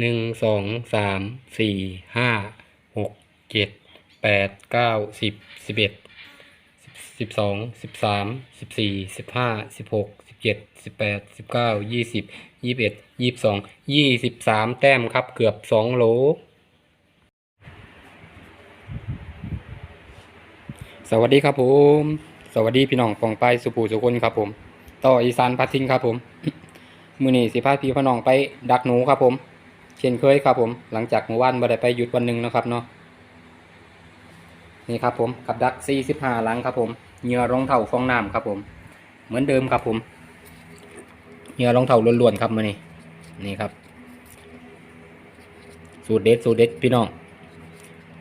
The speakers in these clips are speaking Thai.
หนึ่งสองสามสี่ห้าหกเจ็ดแปดเก้าสิบสิบเอ็ดสิบสองสิบสามสิบสี่สิบห้าสิบหกสิบเจ็ดสิบแปดสิบเก้ายี่สิบยี่สิบเอ็ดยี่สิบสองยี่สิบสามแต้มครับเกือบสองโหลสวัสดีครับผม สวัสดีพี่น้องปองไปสุภูสุคนครับผม ต่ออีสานพัดทิ้งครับผม มือนี้สิพาพี่พี่น้องไปดักหนูครับผม เช่นเคยครับผมหลังจากเมื่อวานบ่ได้ไปหยุดวันหนึ่งนะครับเนาะนี่ครับผมกับดัก 45 หลังครับผมเหยื่อรองเท้าฟองน้ำครับผม เหมือนเดิมครับผมเหยื่อรองเท้าล้วนๆครับมือนี้นี่ครับ สูตรเด็ดสูตรเด็ดพี่น้อง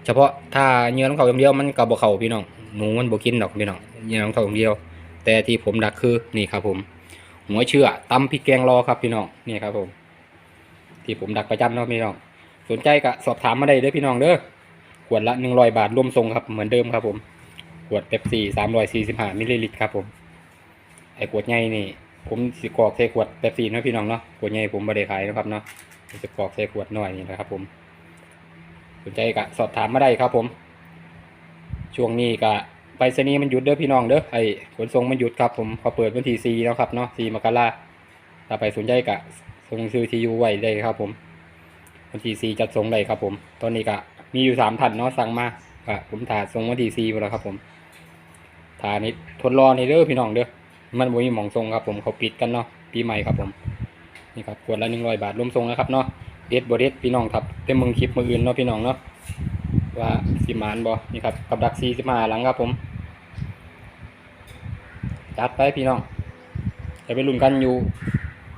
เฉพาะถ้าเหยื่อรองเท้าอย่างเดียวมันกับบ่เข่าพี่น้องหนูมันบกินดอกพี่น้องเหยื่อรองเท้าอย่างเดียว แต่ที่ผมดักคือนี่ครับผม หัวเชื่อตำพริกแกงรอครับพี่น้องนี่ครับผม ที่ผมดักประจำเนาะพี่น้อง สนใจก็สอบถามมาได้เด้อพี่น้องเด้อขวดละหนึ่งร้อยบาทรวมทรงครับเหมือนเดิมครับผมขวดเป๊ปซี่สามร้อยสี่สิบห้ามิลลิลิตรครับผมไอ้ขวดใหญ่นี่ผมสิกรอกใส่ขวดเป๊ปซี่นะพี่น้องเนาะขวดใหญ่ผมไม่ได้ขายนะครับเนาะผมจะกรอกใส่ขวดน้อยนี่นะครับผมสนใจก็สอบถามมาได้ครับผม ช่วงนี้ก็ไปรษณีย์มันหยุดเด้อพี่น้องเด้อไอ้ขนส่งมันหยุดครับผมเขาเปิดวันที่สี่แล้วครับเนาะสี่มกราถ้าไปสนใจก็ ส่งซื้อทียูไว้ได้ครับ ผมวันที่สี่จัดส่งได้ครับ ผม ตอนนี้ก็มีอยู่สามท่านเนาะสั่งมาอะผมถ่ายส่งวันที่สี่ไปแล้วครับ ผมถ่ายนี้ทดรอในเด้อพี่น้องเด้อมันบ่มีหมองทรงครับ ผมเขาปิดกันเนาะปีใหม่ครับ ผมนี่ครับขวดละหนึ่งร้อยบาทรวมทรงนะครับเนาะเด็ดบ่เด็ดพี่น้องครับเต็มมึงคลิปมืออื่นเนาะพี่น้องเนาะว่าสิมานบ่นี่ครับกับดักซีสิมาหลังครับผมจัดไปพี่น้องจะไปลุ้นกันอยู่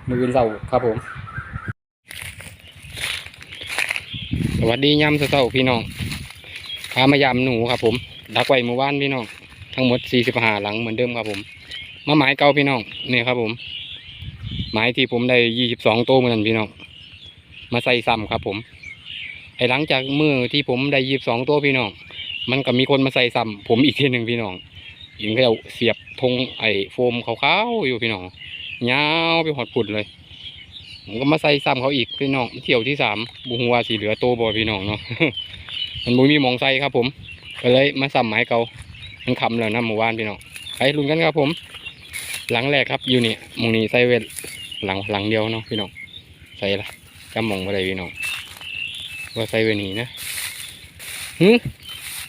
มืออื่นเสาร์ครับผม สวัสดียามเสาร์พี่น้องพามายามหนูครับผมดักไว้เมื่อวานพี่น้อง ทั้งหมดสี่สิบห้าหลังเหมือนเดิมครับผมมาหมายเก่าพี่น้องนี่ครับผมหมายที่ผมได้ยี่สิบสองโตวเหมือนกันพี่น้องมาใส่ซ้ำครับผมไอ้หลังจากมือที่ผมได้ยี่สิบสองตัวพี่น้องมันก็มีคนมาใส่ซ้ำผมอีกทีหนึ่งพี่น้องยิงเขาเอาเสียบธงไอ้โฟมขาวๆอยู่พี่น้อง ยาวไปหอดผุดเลยผมก็มาใส่ซ้ำเขาอีกพี่น้องเที่ยวที่สามบุหัวาสีเหลือโตบ่พี่น้องเนาะมันบุมีมองใส่ครับ ผมก็เลยมาซ้ำหมายเก่ามันคำแล้วนะหมู่บ้านพี่น้องไปลุ้นกันครับผม หลังแรกครับอยู่นี่มองนี้ใส่เวทหลังหลังเดียวเนาะพี่น้องใส่ละจำมองมาได้พี่น้องว่าใส่เวทนี้นะหืม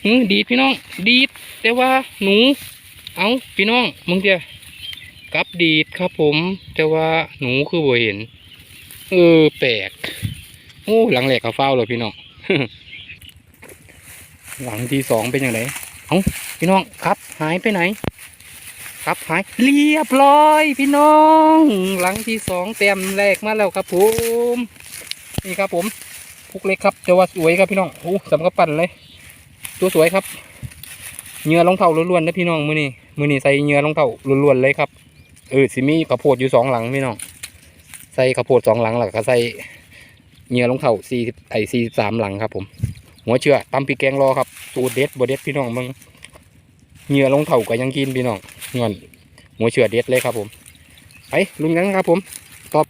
หืมดีดพี่น้อง ดีดแต่ว่าหนู เอาพี่น้องมึงเดียว กับดีดครับผม แต่ว่าหนูคือบ่เห็น เออ แปลก โอ้หลังแรกเขาเฝ้าเลยพี่น้อง หลังที่สองเป็นยังไงเอ้าพี่น้องครับหายไปไหน ครับหายเรียบร้อย พี่น้อง หลังที่สองเต็มแรกมาแล้วครับผมนี่ครับผมพุกเล็กครับแต่ว่าสวยครับพี่น้องโอ้สำกับปั่นเลยตัวสวยครับเหงื่อรองเท้าล้วนๆนะพี่น้องมือนี้มือนี้ใส่เหงื่อรองเท้าล้วนๆเลยครับ เออสิมีข้าวโพดอยู่สองหลังพี่น้องใส่ข้าวโพดสองหลังแล้วก็ใส่เหงื่อรองเท้าสี่สิบไอ้สี่สิบสามหลังครับผม หัวเชื่อตำพริกแกงรอครับสูตรเด็ดบเด็ดพี่น้องมึงเหงื่อรองเท้าก็ยังกินพี่น้องเงินหัวเชื่อเด็ดเลยครับผมไปลุงกันครับผมตอบ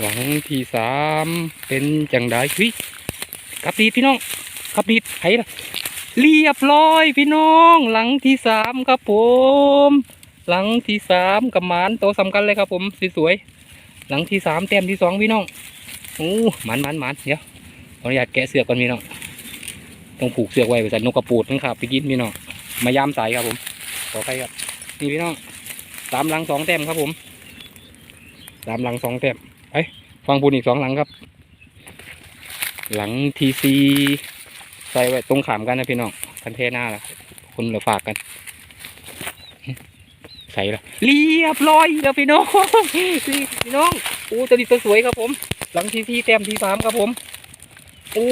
หลังที่สามเป็นจังไดวิกลับดีพี่น้องกับดีไผล่ะเรียบร้อยพี่น้องหลังที่สามครับผม หลังที่สามกับหมานโตสำคัญเลยครับผมสวยๆหลังที่สามแต้มที่สองพี่น้องโอ้หมันหมันหมันเดี๋ยวขออนุญาตแกะเสือกก่อนพี่น้องต้องผูกเสือกไว้ไปใส่นกกระปูดนะครับไปกินพี่น้องมายามสายครับผมขอใครครับนี่พี่น้องสามหลังสองแต้มครับผมสามหลังสองแต้มไปฟังพูนอีกสองหลังครับ หลังทีซีใส่ไว้ตรงขามกันนะพี่น้องคันเทหน้าละคนเหลือฝากกัน ใส่ละเรียบร้อยแล้วพี่น้องพี่น้องโอ้ตัวนี้ตัวสวยครับผม หลังทีซีแต้มทีสามครับผมโอ้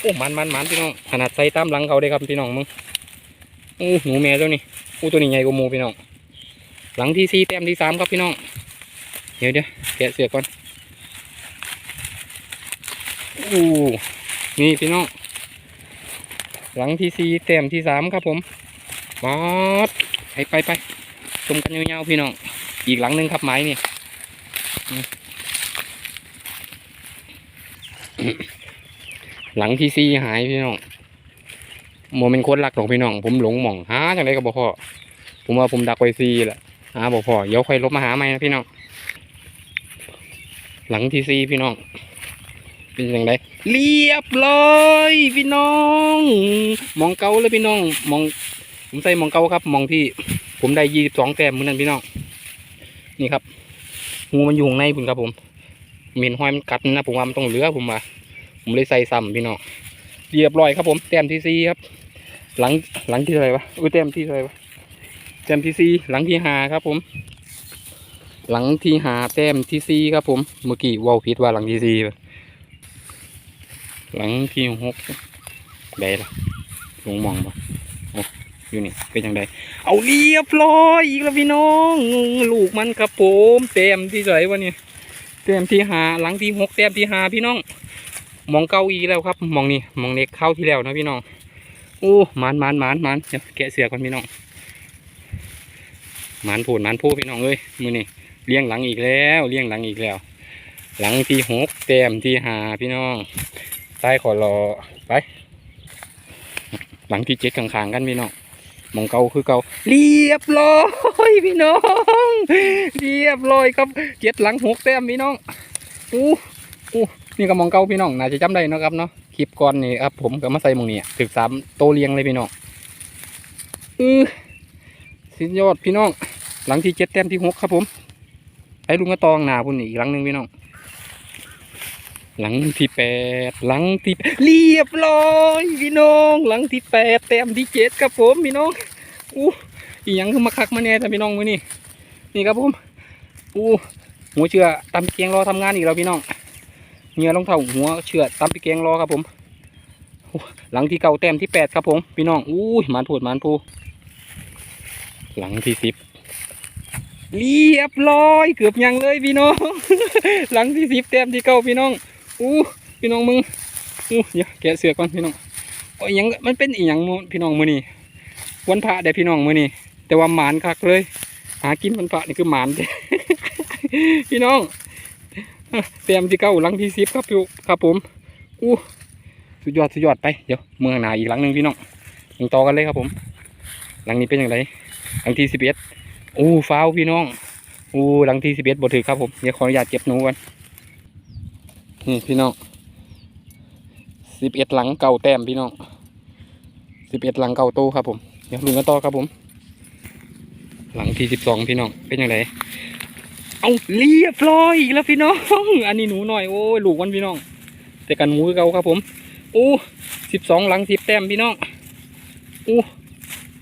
โอ้มันมันมันพี่น้องขนาดใส่ตามหลังเขาได้ครับพี่น้องมึงโอ้หนูแม่ตัวนี้โอ้ตัวนี้ใหญ่กว่าหมูพี่น้อง หลังที่สี่แต้มที่สามครับพี่น้อง เดี๋ยวเดี๋ยวแกะเสือกก่อนโอ้นี่พี่น้อง หลังที่สี่แต้มที่สามครับผมบอสไปไปไป ชมกันยาวๆพี่น้อง อีกหลังหนึ่งครับไม้นี่หลังที่สี่หายพี่น้องโมเป็นคนรักหรอกพี่น้อง ผมหลงหม่องหาจังไรก็บ่พอผมว่าผมดักไว้ซีแหละหาบ่พ่อเดี๋ยวค่อยลบมาหาใหม่นะพี่น้อง หลังที่สี่พี่น้อง เป็นยังไงเรียบร้อยพี่น้อง มองเกาเลยพี่น้อง มอง ผมใส่มองเกาครับ มองที่ ผมได้ยี่สิบสองแต้มมือนั้นพี่น้องนี่ครับงูมันอยู่ข้างในพุ่นครับผมเหม็นห้อยมันกัดนะผมว่ามันต้องเหลือผมว่าผมเลยใส่ซ้ำพี่น้องเรียบร้อยครับผมแต้มที่สี่ครับ หลังหลังที่เท่าไรวะอุ้ยแต้มที่เท่าไรวะแต้มที่สี่หลังที่หาครับผม หลังที่หาแต้มที่สี่ครับผมเมื่อกี้ว่าผิดว่าหลังที่สี่หลังที่หกได้ละลงมองปะ อยู่นี่เป็นยังไงเอาเรียบร้อยอีกแล้วพี่น้องลูกมันครับผมแต้มที่เท่าไหร่วะเนี่ยแต้มที่หาหลังที่หกแต้มที่หาพี่น้องมองเก้าอีแล้วครับมองนี่มองเน็กเข้าที่แล้วนะพี่น้องโอ้หมันหมันหมันหมันเดี๋ยวแกะเสือก่อนพี่น้องหมันพูดหมันพูดพี่น้องเอ้ยมือนี่เลี้ยงหลังอีกแล้วเลี้ยงหลังอีกแล้ว หลังที่หกแต้มที่หาพี่น้องใต้ขอรอไป หลังที่เจ็ดข้างๆกันพี่น้อง มองเกาคือเกาเรียบร้อยพี่น้อง เรียบร้อยครับเจ็ดหลังหกแต้มพี่น้องอู้อู้นี่ก็มองเกาพี่น้องน่าจะจำได้นะครับเนาะคลิปก่อนนี่ครับผมก็มาใส่มองนี่ถึกสามโตเลียงเลยพี่น้องเออสุดยอดพี่น้อง หลังที่เจ็ดแต้มที่หกครับผมไอ้ลุงกระตองหนาพุ่นอีกหลังหนึ่งพี่น้อง หลังที่แปดหลังที่เรียบร้อยพี่น้อง หลังที่แปดแต้มที่เจ็ดครับผมพี่น้องอู้อีหยังคือมาคักมาแน่แต่พี่น้องมือนี่นี่ครับผมอู้หัวเชือตำเกียงรอทำงานอีกแล้วพี่น้องเงียรองเท้าหัวเชือดตามไปเกงรอครับผมหลังที่เก่าแต้มที่แปดครับผมพี่น้องอุ้ยหมันพูดหมันพูหลังที่สิบเรียบร้อยเกือบยังเลยพี่น้อง หลังที่สิบแต้มที่เก่าพี่น้อง อู้พี่น้องมึงอู้เดี๋ยวแกะเสือก่อนพี่น้องโอ้ยยังมันเป็นอีหยังมพี่น้องมือนี่วันพระเด้พี่น้องมือนี่แต่ว่าหมานคักเลย หากินวันพระนี่คือหมานพี่น้องเตรียมที่เก้าหลังที่สิบครับพี่ครับผมอู้สุดยอดสุดยอดไปเดี๋ยวเมืองหนาอีกหลังหนึ่งพี่น้องยังต่อกันเลยครับผม หลังนี้เป็นอย่างไรหลังที่สิบเอ็ดโอ้ฟ้าวพี่น้องโอ้หลังที่สิบเอ็ดบถือครับผมเดี๋ยวขออนุญาตเก็บหนูกัน นี่พี่น้องสิบเอ็ดหลังเก่าแต้มพี่น้องสิบเอ็ดหลังเก่าโตครับผม เดี๋ยวลุงกันต่อครับผม หลังที่สิบสองพี่น้องเป็นย่างไรเอาเรียบร้อยอีกแล้วพี่น้อง อันนี้หนูหน่อยโอ้ยลูกมันพี่น้อง แต่กันหมูคือเก่าครับผมโอ้สิบสองหลังสิบแต้มพี่น้องโอ้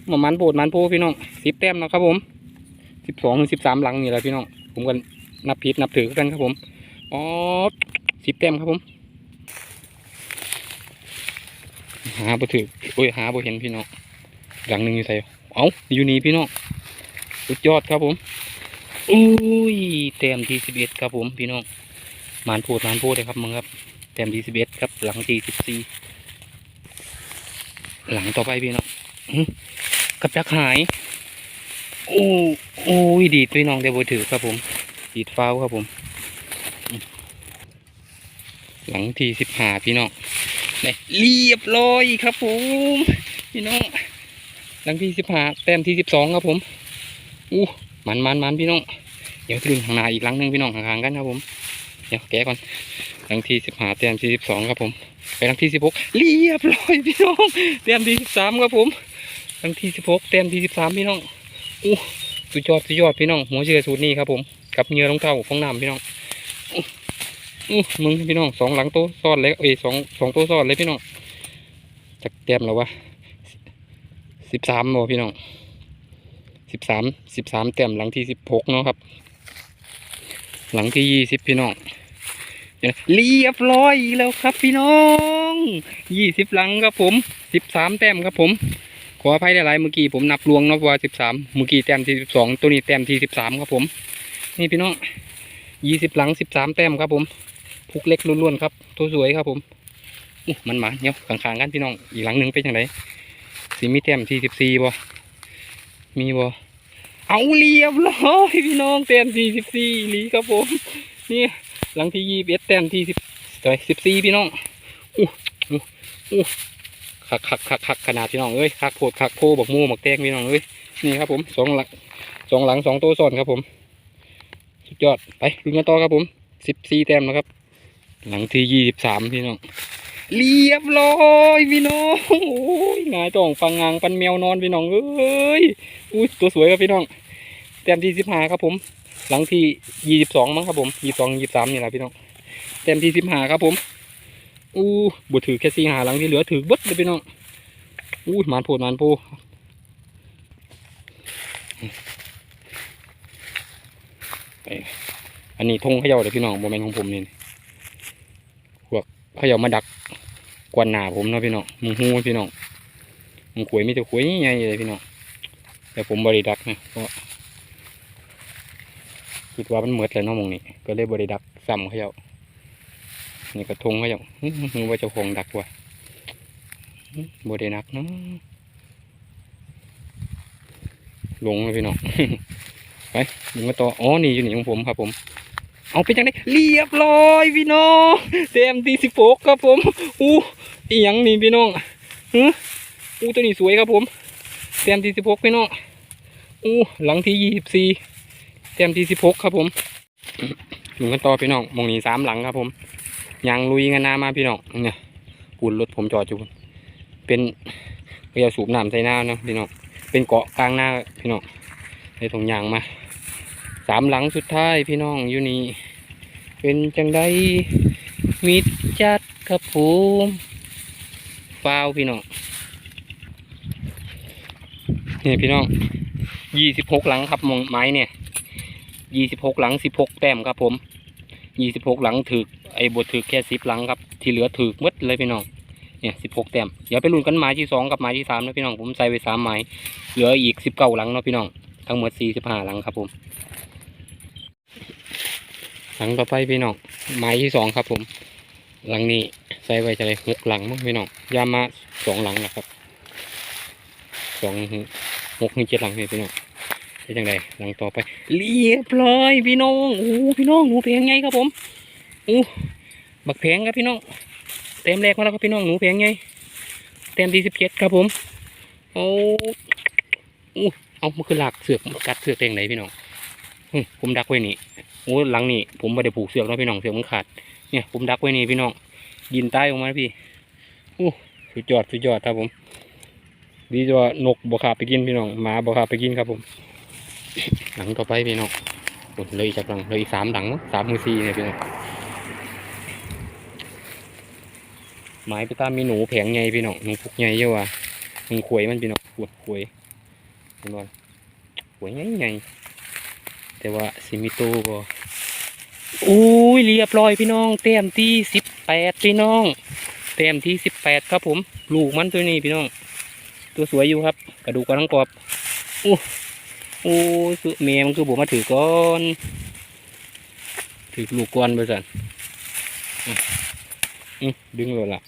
หมามันโปดมันโพพี่น้องสิบแต้มนะครับผมสิบสองถึงสิบสามหลังนี่แหละพี่น้องผมกันนับผิดนับถือกันครับผมอ๋อ สิบแต้มครับผมหาบ่ถือโอ้ยหาบ่เห็นพี่น้องหลังหนึ่งอยู่ใส่เอาอยู่นี่พี่น้องสุดยอดครับผมอุ้ยแต้มที่สิบเอ็ดครับผมพี่น้องมานพูดมานพูดเลยครับมึงครับแต้มที่สิบเอ็ดครับ หลังที่สิบสี่หลังต่อไปพี่น้องกับจักหายโอ้โอ้ยดีดพี่น้องเดี๋ยวบถือครับผมดีดฟ้าวครับผม หลังที่สิบห้าพี่น้องได้เรียบร้อยครับผมพี่น้องหลังที่สิบห้าแต้มที่สิบสองครับผมอู้มันมันมันพี่น้องเดี๋ยวถึงข้างหน้าอีกหลังหนึ่งพี่น้องห่างๆกันครับผมเดี๋ยวแกะก่อนหลังที่สิบห้าเต็มที่สิบสองครับผมไปหลังที่สิบหกเรียบร้อยพี่น้องเต็มที่สิบสามครับผมหลังที่สิบหกเต็มที่สิบสามพี่น้องอู้สุดยอดสุดยอดพี่น้องหัวเชือสูตรนี้ครับผมกับเหงื่อรองเท้าฟองน้ำพี่น้อง อู้อมึงพี่น้องสองหลังโต๊ะซ้อนเลยเอ้ยสองสองโต๊ะซ้อนเลยพี่น้องจากเต็มแล้ววะสิบสามโมพี่น้องสิบสามสิบสามเต็มหลังที่สิบหกเนาะครับ หลังที่ยี่สิบพี่น้องเลียวนะเรียบร้อยอีกแล้วครับพี่น้องยี่สิบหลังครับผมสิบสามแต้มครับผมขออภัยหลายๆเมื่อกี้ผมนับลวงเนาะว่าสิบสามเมื่อกี้แต้มที่สิบสองตัวนี้แต้มที่สิบสามครับผม นี่พี่น้องยี่สิบหลังสิบสามแต้มครับผม พุกเล็กล้วนๆครับตัวสวยครับผมอู้มันหมาเนาะข้างๆกันพี่น้องอีกหลังหนึ่งเป็นยังไงสีมีแต้มที่สิบสี่บ่มีบ่เอาเรียบร้อยพี่น้องแต้มที่สิบสี่หลีครับผมนี่หลังที่ยี่สิบเอ็ดแต้มที่สิบสิบสี่พี่น้องอู้อู้อู้คักคักคักคักขนาดพี่น้องเอ้ยคักโพดคักโพบักมูบักแตงพี่น้องเอ้ยนี่ครับผมสองหลังสองหลังสองตัวซ้อนครับผม สุดยอดไปลุยกันต่อครับผมสิบสี่แต้มนะครับ หลังที่ยี่สิบสามพี่น้องเรียบร้อยพี่น้องโอ้ยงายต้องฟังงางปันแมวนอนพี่น้องเอ้ยอุ้ยตัวสวยครับพี่น้องแต้มที่สิบห้าครับผม หลังที่ยี่สิบสองมั้งครับผมยี่สองยี่สามนี่แหละพี่น้องแต้มที่สิบห้าครับผมอู้บุถือแค่สี่หาหลังที่เหลือถือเบิดเลยพี่น้องอู้หมานโพดหมานโพไปอันนี้ธงเขย่าเลยพี่น้องโมเมนต์ของผมนี่ พวกเขย่ามาดักกวนหนาผมเนาะพี่น้องมึงหูพี่น้องมึงขวยมีแต่ขวยใหญ่เลยพี่น้องแต่ผมบริดักนะเพราะคิดว่ามันเหมือดเลยเนาะมองนี้ก็เลยบริดักซ้ำเขาเจ้านี่กระทงเขาเจ้าอื้อหือว่าจ้าของดักว่ะบริดักเนาะลงเลยพี่น้องไปมึงมาต่ออ๋อนี่อยู่นี่ของผมครับผม เอาไปจังไดเรียบร้อยพี่น้องเต็มตีสิบโกครับผมอู้อียังนี่พี่น้องฮึอู้ตัวนี้สวยครับผมเต็มตีสิบหกพี่น้องอู้หลังที่ยี่สิบสี่เต็มที่สิบหกครับผมถึงกันต่อพี่น้องมองนี้สามหลังครับผมยางลุยกันหน้ามาพี่น้องเนี่ยปูนรถผมจอดอยู่เป็นเรียสูบน้ำใส่หน้านะพี่น้องเป็นเกาะกลางหน้าพี่น้องในถุงยางมาสามหลังสุดท้ายพี่น้องอยู่นี่ เป็นจังไดมิดจัดครับผมฟาวพี่น้องนี่พี่น้องยี่สิบหกหลังครับมองไม้เนี่ยยี่สิบหกหลังสิบหกแต้มครับผมยี่สิบหกหลังถือไอ้บทถือแค่สิบหลังครับ ที่เหลือถือมดเลยพี่น้องเนี่ยสิบหกแต้มเดี๋ยวไปลุ้นกันหมายที่สองกับหมายที่สามนะพี่น้องผมใส่ไปสามหมายเหลืออีกสิบเก้าหลังเนาะพี่น้องทั้งหมดสี่สิบห้าหลังครับผม หลังต่อไปพี่น้องหมายที่สองครับ ผม หลังนี้ใส่ไว้จะเลยหกหลังมั้งพี่น้องยามาสองหลังนะครับสองหกหนึ่งเจ็ดหลังนี่พี่น้องเป็นยังไงหลังต่อไป เรียบร้อยพี่น้องโอ้พี่น้องหนูแพงไงครับผมโอ้บักแพงครับพี่น้องเต็มแรกมาแล้วครับพี่น้องหนูแพงไงเต็มที่สิบเจ็ดครับผมโอ้โอ้เอามันคือหลักเสือกกัดเสือกเต็งไหนพี่น้องผมดักไว้นี่ โอ้หลังนี่ผมไม่ได้ผูกเสือกแล้วพี่น้องเสือกมันขาดเนี่ยผมดักไว้นี่พี่น้องยินใต้ออกมาพี่โอ้สุดยอดสุดยอดครับผมดีจัว่านกบวขาไปกินพี่น้องหมาบวขาไปกินครับผม หลังต่อไปพี่น้องโอ้ยเลยจากหลังเลยอีกสามหลังมั้งสามมือสี่เนี่ยพี่น้องไม้ไปตามมีหนูแผงใหญ่พี่น้องหนูพุกใหญ่เยอะว่ะหนูขวยมันพี่น้องขวดขวยเห็นบ่ขวยใหญ่ใหญ่ แต่ว่าซิมิโตบ่อุ้ยเรียบร้อยพี่น้อง เต็มที่สิบแปดพี่น้อง เต็มที่สิบแปดครับผม ลูกมันตัวนี้พี่น้อง ตัวสวยอยู่ครับ กระดูกกระลังกรอบอู้โอ้ยคือแม่มันคือผมมาถือก้อนถือลูกก้อนไปสันอืมดึงเลยล่ะ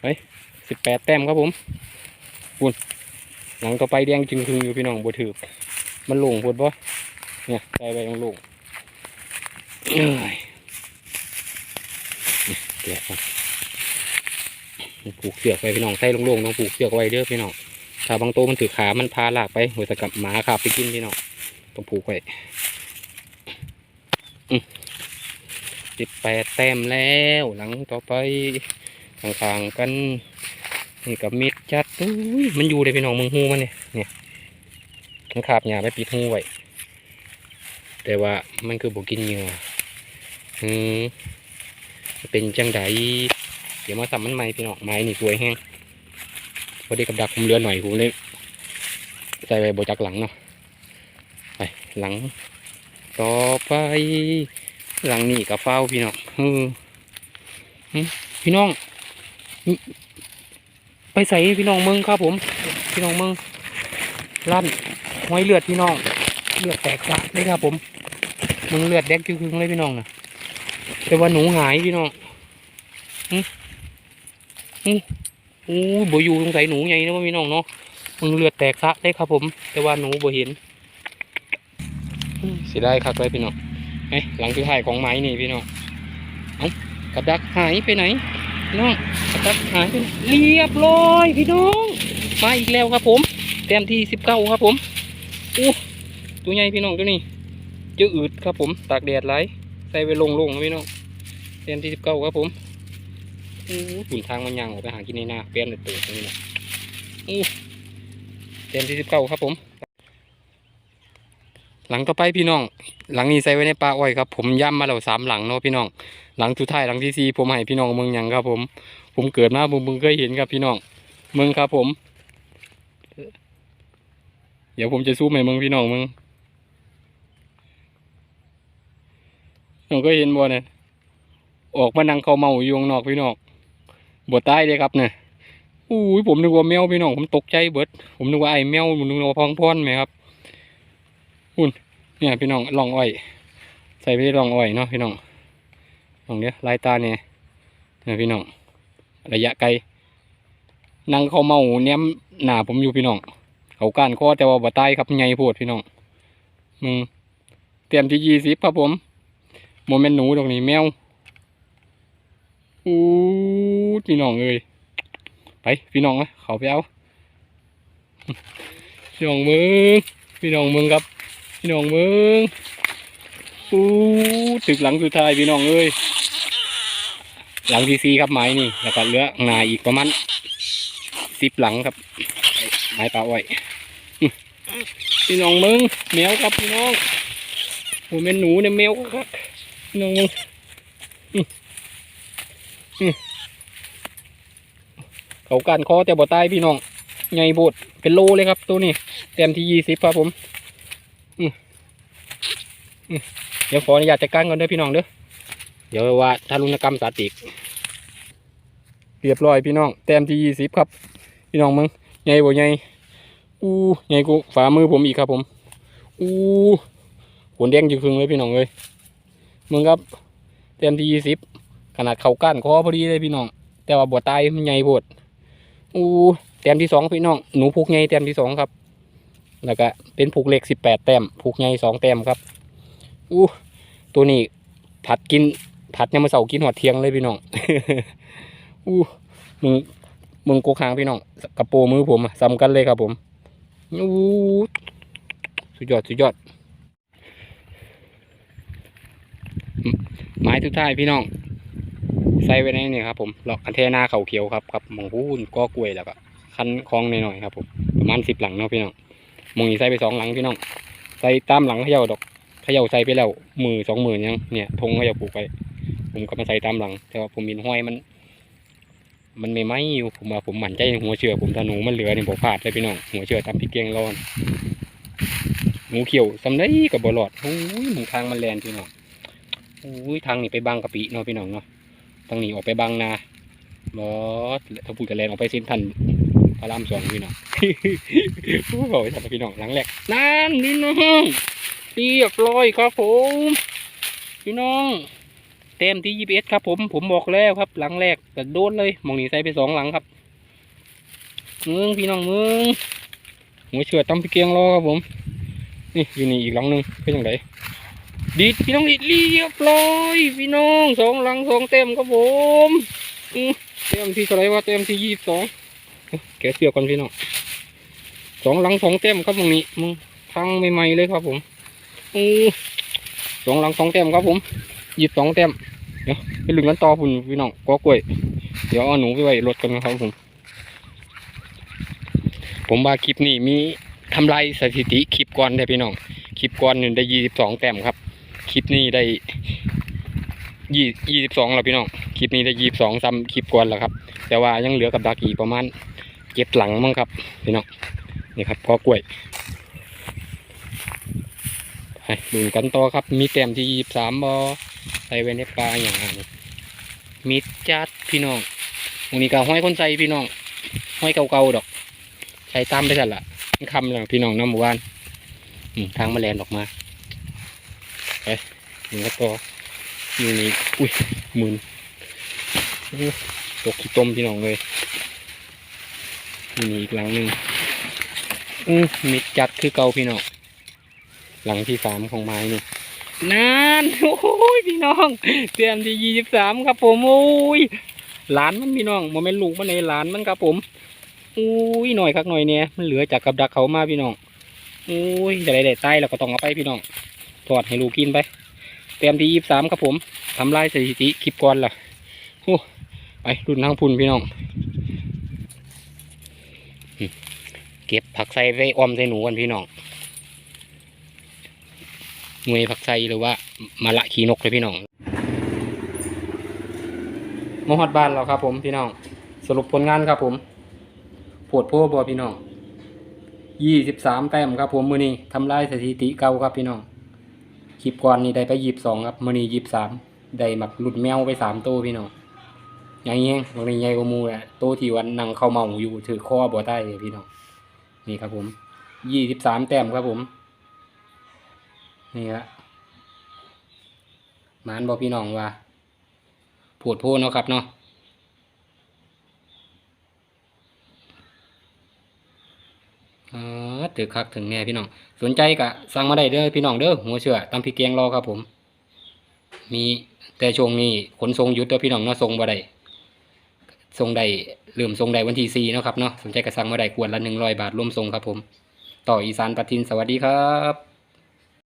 ไปสิบแปดแต้มครับผมปุ่นหลังต่อไปแดงจึงคึงอยู่พี่น้องบ่ถือมันโลงปวดบ่ เนี่ยใส่ไปมันโลงเอ้ยนี่แกะก่อนผูกเสือกไปพี่น้องใส่ลงๆต้องผูกเสือกไว้เด้อพี่น้องถ้าบางตัวมันถือขา มันพาลากไปหัวตะกับหมาขาบไปกินพี่น้องต้องผูกไว้สิบแปดแต้มแล้วหลังต่อไปข้างๆกันนี่กับมิดจัดมันอยู่เลยพี่น้องมึงหูมันเนี่ยเนี่ยมันขาบหยาไปปิดหูไว้ แต่ว่ามันคือบุกินเหยื่ออืมเป็นจังไดเดี๋ยวมาสัมมันใหม่พี่น้องไม้นี่สวยแห้งพอดีกับดักผมเรือหน่อยผมเลยใส่ไปโบจักหลังเนาะไปหลัง ต่อไป หลังนี่กับเฝ้าพี่น้องเออหึพี่น้อง ไปใส่พี่น้องเมืองครับผม พี่น้องเมืองลั่นห้อยเลือดพี่น้อง เลือดแตกสะเลยครับผมมึงเลือดแดงจึงเลยพี่น้องนะแต่ว่าหนูหายพี่น้องหึหึโอ้บ่อยู่สงสัยหนูใหญ่นะว่าพี่น้องเนาะมึงเลือดแตกซะได้ครับผม แต่ว่าหนูบ่เห็นเสียดายครับเลยพี่น้องเอ้ยหลังสุดท้ายของไม้นี่พี่น้องเอ้ากับดักหายไปไหนพี่น้องกับดักหายไปเรียบร้อยพี่น้อง มาอีกแล้วครับผมแต้มที่สิบเก้าครับผมอู้ ตัวใหญ่พี่น้องตัวนี้เจออืดครับผม ตากแดดไหลายใส่ไปลงลงพี่น้องแต้มที่สิบเก้าครับผมอู้ถุนทางมันยางออกไปหากินในนาเปลี่ยนเลยตัวตรงนี้นะอู้แต้มที่สิบเก้าครับผม หลังต่อไปพี่น้อง หลังนี้ใส่ไว้ในปลาอ้อยครับ ผมย่ำมาแล้วสามหลังเนาะพี่น้อง หลังสุดท้ายหลังที่สี่ผมให้พี่น้องเมืองยังครับ ผม ผมเกิดมาผมเพิ่งเคยเห็นครับพี่น้องเมืองครับผม เดี๋ยวผมจะสู้ใหม่เมืองพี่น้องเมือง น้องก็เห็นบ่เนี่ยออกมานั่งเขาเมาอยู่ข้างนอกพี่น้องบ่ตายเลยครับเนี่ยอู้ยผมนึกว่าแมวพี่น้องผมตกใจเบิด ผมนึกว่าไอ้แมวผมนึกว่าพองพ่อนไหมครับเนี่ยพี่น้องลองอ้อย ใส่ไปที่ลองอ้อยเนาะพี่น้องลองเนี้ยลายตาเนี่ยเนี่ยพี่น้องระยะไกลนั่งเขาเมาเนี้ยหนาผมอยู่พี่น้องเขาก้านคอแต่ว่าบ่ตายครับใหญ่โพดพี่น้องมึงเตรียมที่ยี่สิบครับผม โมเมนหนูตรงนี้แมวอู้พี่น้องเอ้ยไปพี่น้องนะเขาไปเอาพี่น้องมึงพี่น้องมึงครับ พี่น้องมืองอู้ถึกหลังสุดท้ายพี่น้องเอ้ยหลังที่สี่ครับไม้นี่แล้วก็เหลือหนาอีกประมาณสิบหลังครับ ไม้ปลาอ้อยพี่น้องมืองแมวครับพี่น้องโอ้เป็นหนูเนี่ยแมวครับ น้องเมืองเขาการคอแต่บ่ตายพี่น้องใหญ่โบดเป็นโลเลยครับ ตัวนี้เต็มที่ยี่สิบครับผมเดี๋ยวขออนุญาตจัดการก่อนเด้อพี่น้องเด้อเดี๋ยวว่าทารุณกรรมสัตว์อีกเรียบร้อยพี่น้องแต้มที่ยี่สิบครับ พี่น้องมึงใหญ่บ่ใหญ่อู้ใหญ่กูฝ่ามือผมอีกครับผมอู้ขนแดงอยู่ครึ่งเลยพี่น้องเลย มึงครับแต้มที่ยี่สิบขนาดเข่าก้านคอพอดีเลยพี่น้อง แต่ว่าบ่ตายมันใหญ่โพดอู้แต้มที่สองพี่น้องหนูผูกใหญ่แต้มที่สองครับ แล้วก็เป็นผูกเล็กสิบแปดแต้มผูกใหญ่สองแต้มครับอู้ตัวนี้ผัดกินผัดยามมาเสากินหอดเทียงเลยพี่น้องอู้มึงมึงโกคางพี่น้องกระโปมือผมอะซ้ำกันเลยครับผมอู้สุดยอดสุดยอดอืม ไม้ทุกท้ายพี่น้อง ใส่ไว้ในนี่ครับผมหลอกอันเทนาเขาเขียวครับครับหมองพูนก็กล้วยแล้วก็คันคลองหน่อยๆครับผมประมาณสิบหลังเนาะพี่น้องมองนี้ใส่ไปสองหลังพี่น้อง ใส่ตามหลังเขย่าดอกเขย่าใส่ไปแล้วมือสองมือยังเนี่ยธงเขย่าปลูกไป ผมก็มาใส่ตามหลัง แต่ว่าผมมีห้อยมัน มันไม่ไหมอยู่ผมว่าผมหมั่นใจหัวเชือกผมถ้าหนูมันเหลือเนี่ยบอกพลาดเลยพี่น้องหัวเชือกตามพี่เกียงร้อนหนูเขียวสำได้กับบอลอดโอ้ยหมึงทางมันแลนพี่น้อง อ้ยทางนี้ไปบางกะปิเนาะพี่น้องเนาะทางนี้ออกไปบางนาบอสถ้าพูดกับแลนออกไปเส้นทันพระรามสองพี่น้องโอ้บอกไปทำพี่น้องหลังแรกนั่นพี่น้องเรียบร้อยครับผม พี่น้องเต็มที่ยี่สิบเอ็ดครับผมผมบอกแล้วครับ หลังแรกก็โดนเลยมองนี้ใส่ไปสองหลังครับมึงพี่น้องมึงหัวเชือดตั้มพี่เกียงรอครับผม นี่อยู่นี่อีกหลังหนึ่งเป็นยังไง ดีดพี่น้องดีดเรียบร้อยพี่น้องสองหลังสองเต็มครับผมเต็มที่เท่าไรวะเต็มที่ยี่สิบสองแกเสือก่อนพี่น้องสองหลังสองเต็มครับตรงนี้มึงพังใหม่ๆเลยครับผมอสองหลังสองแต้มครับผมหยิบสองแต้มเดี๋ยวไปลึงกันต่อพุ่นพี่น้องก็กล้วย เดี๋ยวเอาหนูไปไว้รถกันนะครับผม ผมว่าคลิปนี้มีทำลายสถิติคลิปก่อนได้พี่น้อง คลิปก่อนหนี่งได้ยี่สิบสองแต้มครับ คลิปนี้ได้ยี่ยี่สิบสองแล้วพี่น้อง คลิปนี้ได้ยี่สิบสองซ้ำคลิปก่อนแล้วครับ แต่ว่ายังเหลือกับดักอีกประมาณเจ็ดหลังมั้งครับพี่น้อง นี่ครับก็กล้วยไปดูกันต่อครับ มีแต้มที่ยี่สามบอใส่ไว้ในปลาอย่างนี้มีจัดพี่น้องตรงนี้ก็ห้อยคนใส่พี่น้อง ห้อยเก่าๆดอกใส่ตามไปสั่นละมันคำแล้วพี่น้องน้ำหมู่บ้านอืมทางแมลงออกมา ไปดูกันต่อยู่นี่อุ้ยหมื่นตกขี้ต้มพี่น้องเลยอยู่นี่อีกหลังหนึ่งอือมิดจัดคือเก่าพี่น้องหลังที่สามของไม้นี่นานโอ้ยพี่น้องเตรียมที่ยี่สิบสามครับผมโอ้ยหลานมันพี่น้องโมเมนลูกมันในหลานมันครับผมโอ้ยหน่อยคักหน่อยเนี่ยมันเหลือจากกับดักเขามาพี่น้องโอ้ยจะได้ได้ใต้เราก็ต้องเอาไปพี่น้อง ทอดให้ลูกกินไป เตรียมที่ยี่สิบสามครับผมทำลายสถิติคลิปก่อนล่ะโอ้ไปรุ่นทางพุ่นพี่น้องเก็บผักใส่ไว้ออมใส่หนูกันพี่น้องหน่วยผักไซหรือว่ามาละขีนกเลยพี่น้องมฮอดบ้านเราครับผมพี่น้อง สรุปผลงานครับผมปวดโพบอพี่น้องยี่สิบสามแต้มครับผมมือนี้ทำลายสถิติเก่าครับพี่น้อง คลิปก่อนนี่ได้ไปยีบสองครับมือนี้ยีบสามได้หมักหลุดแมวไปสามตัวพี่น้องอย่างเงี้ยตรงนี้ใหญ่กว่ามูอะตัวที่วันนั่งเข้าเมาอยู่ถือข้อบ่อใต้เลยพี่น้องนี่ครับผมยี่สิบสามแต้มครับผม นี่ละหมานบอกพี่น้องว่าปวดโพดเนาะครับเนาะ ถือคักถึงแน่พี่น้อง สนใจกะสั่งมาได้เด้อพี่น้องเด้อหัวเชื่อตำพี่เกแกงรอครับผม มีแต่ช่วงนี้ขนทรงหยุดเด้อพี่น้องเนาะทรงบ่ได้ทรงใด้เริ่มทรงใดวันที่สี่เนาะครับเนาะสนใจกะสั่งมาได้ขวรละหนึ่งร้อยบาทรวมทรงครับผม ต่ออีสานปะทินสวัสดีครับ